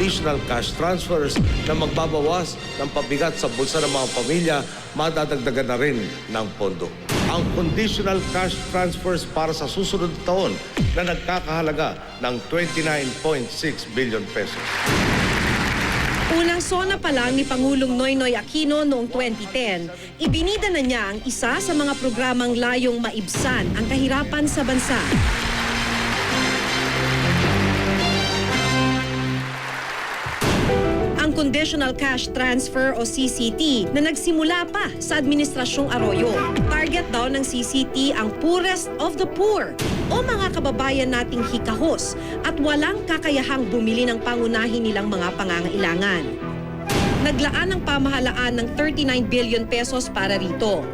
conditional cash transfers na magbabawas ng pabigat sa bulsa ng mga pamilya, madadagdagan na rin ng pondo. Ang conditional cash transfers para sa susunod na taon na nagkakahalaga ng 29.6 billion pesos. Unang sona pa lang ni Pangulong Noynoy Aquino noong 2010, ibinida na niya ang isa sa mga programang layong maibsan ang kahirapan sa bansa. Conditional Cash Transfer o CCT na nagsimula pa sa Administrasyong Arroyo. Target daw ng CCT ang poorest of the poor o mga kababayan nating hikahos at walang kakayahang bumili ng pangunahin nilang mga pangangailangan. Naglaan ng pamahalaan ng 39 billion pesos para rito.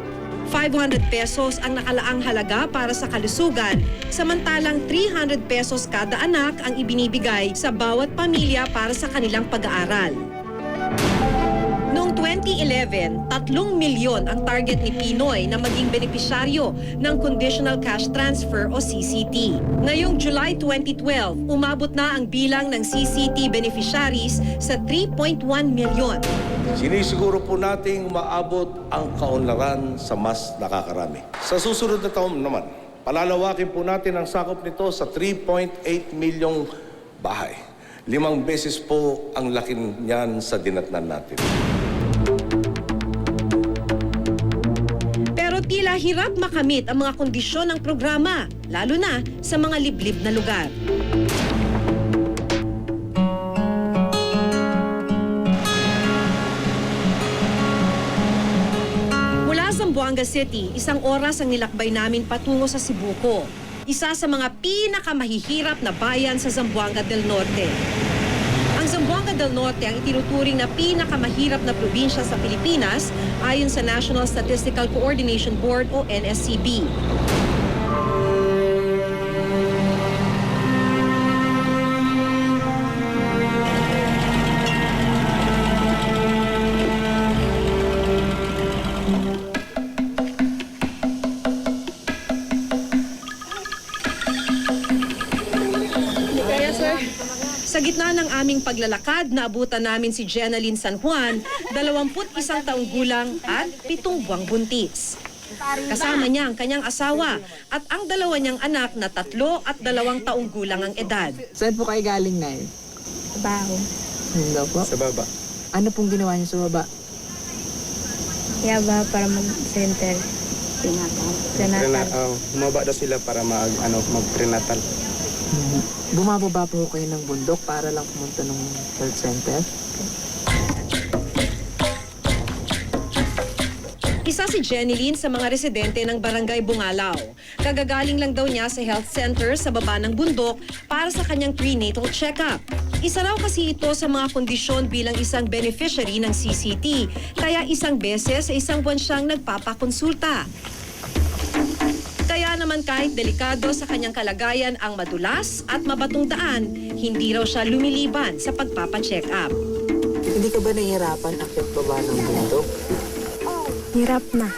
500 pesos ang nakalaang halaga para sa kalusugan, samantalang 300 pesos kada anak ang ibinibigay sa bawat pamilya para sa kanilang pag-aaral. Noong 2011, 3 milyon ang target ni Pinoy na maging benepisyaryo ng Conditional Cash Transfer o CCT. Ngayong July 2012, umabot na ang bilang ng CCT beneficiaries sa 3.1 milyon. Sinisiguro po nating maabot ang kaunlaran sa mas nakakarami. Sa susunod na taon naman, palalawakin po natin ang sakop nito sa 3.8 milyong bahay. Limang beses po ang laki niyan sa dinatnan natin. Pero tila hirap makamit ang mga kondisyon ng programa, lalo na sa mga liblib na lugar. Mula Zamboanga City, isang oras ang nilakbay namin patungo sa Sibuco. Isa sa mga pinakamahihirap na bayan sa Zamboanga del Norte. Del Norte ang itinuturing na pinakamahirap na probinsya sa Pilipinas ayon sa National Statistical Coordination Board o NSCB. Sa gitna ng aming paglalakad, naabutan namin si Jenaline San Juan, 21 taong gulang at 7 buwang buntis. Kasama niya ang kanyang asawa at ang dalawa niyang anak na tatlo at dalawang taong gulang ang edad. Saan po kayo galing na eh? Trabaho. Hindi po. Sa baba. Ano pong ginawa niyo sa baba? Kaya ba para mag-center? Prenatal. Prena, Prenatal. uh, humaba daw sila para mag, ano, mag-prenatal. Bumababa po kayo ng bundok para lang pumunta ng health center? Isa si Jeneline sa mga residente ng Barangay Bungalaw. Kagagaling lang daw niya sa health center sa baba ng bundok para sa kanyang prenatal check-up. Isa raw kasi ito sa mga kondisyon bilang isang beneficiary ng CCT, kaya isang beses sa isang buwan siyang nagpapakonsulta. Naman kahit delikado sa kanyang kalagayan ang madulas at mabatong daan, hindi raw siya lumiliban sa pagpapacheck up. Hindi ka ba nahihirapan akit baba ng bundok? Hirap na.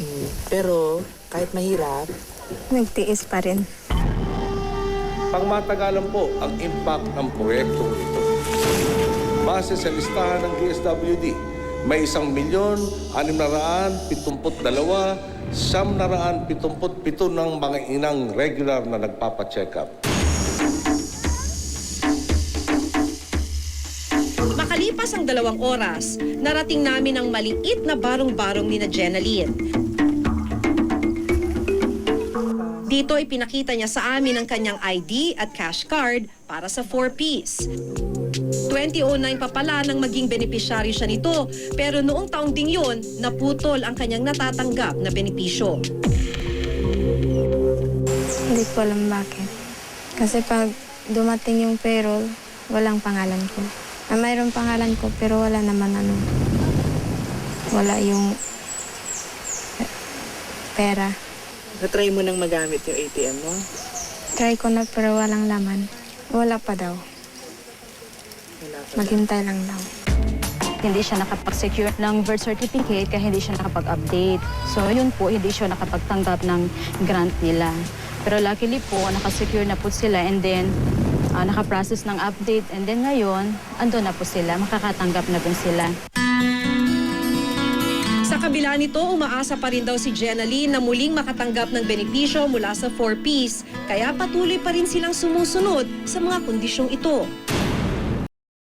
Mm, Pero kahit mahirap, Nagtiis pa rin. Pangmatagalan po ang impact ng proyektong ito. Base sa listahan ng DSWD, may isang milyon, anim na raan, pitumput dalawa, siyam na raan, pitumput pito ng mga inang regular na nagpapacheck up. Makalipas ang dalawang oras, narating namin ang maliit na barong-barong ni na Jenaline. Dito ipinakita niya sa amin ang kanyang ID at cash card para sa 4-piece. 2009 pa pala nang maging benepisyaryo siya nito, pero noong taong ding yun, naputol ang kanyang natatanggap na benepisyo. Hindi ko alam bakit. Kasi pag dumating yung payroll, walang pangalan ko. Ah, mayroong pangalan ko, pero wala naman ano. Wala yung eh, pera. natry mo nang magamit yung ATM mo? Try ko na pero walang laman. Wala pa daw. Maghintay lang daw. hindi siya nakapag-secure ng birth certificate kaya hindi siya nakapag-update. So yun po, hindi siya nakapagtanggap ng grant nila. Pero luckily po, nakasecure na po sila and then ah, nakaprocess ng update. And then ngayon, ando na po sila, makakatanggap na po sila. Sa kabila nito, umaasa pa rin daw si Jenaline na muling makatanggap ng benepisyo mula sa 4Ps, kaya patuloy pa rin silang sumusunod sa mga kondisyong ito.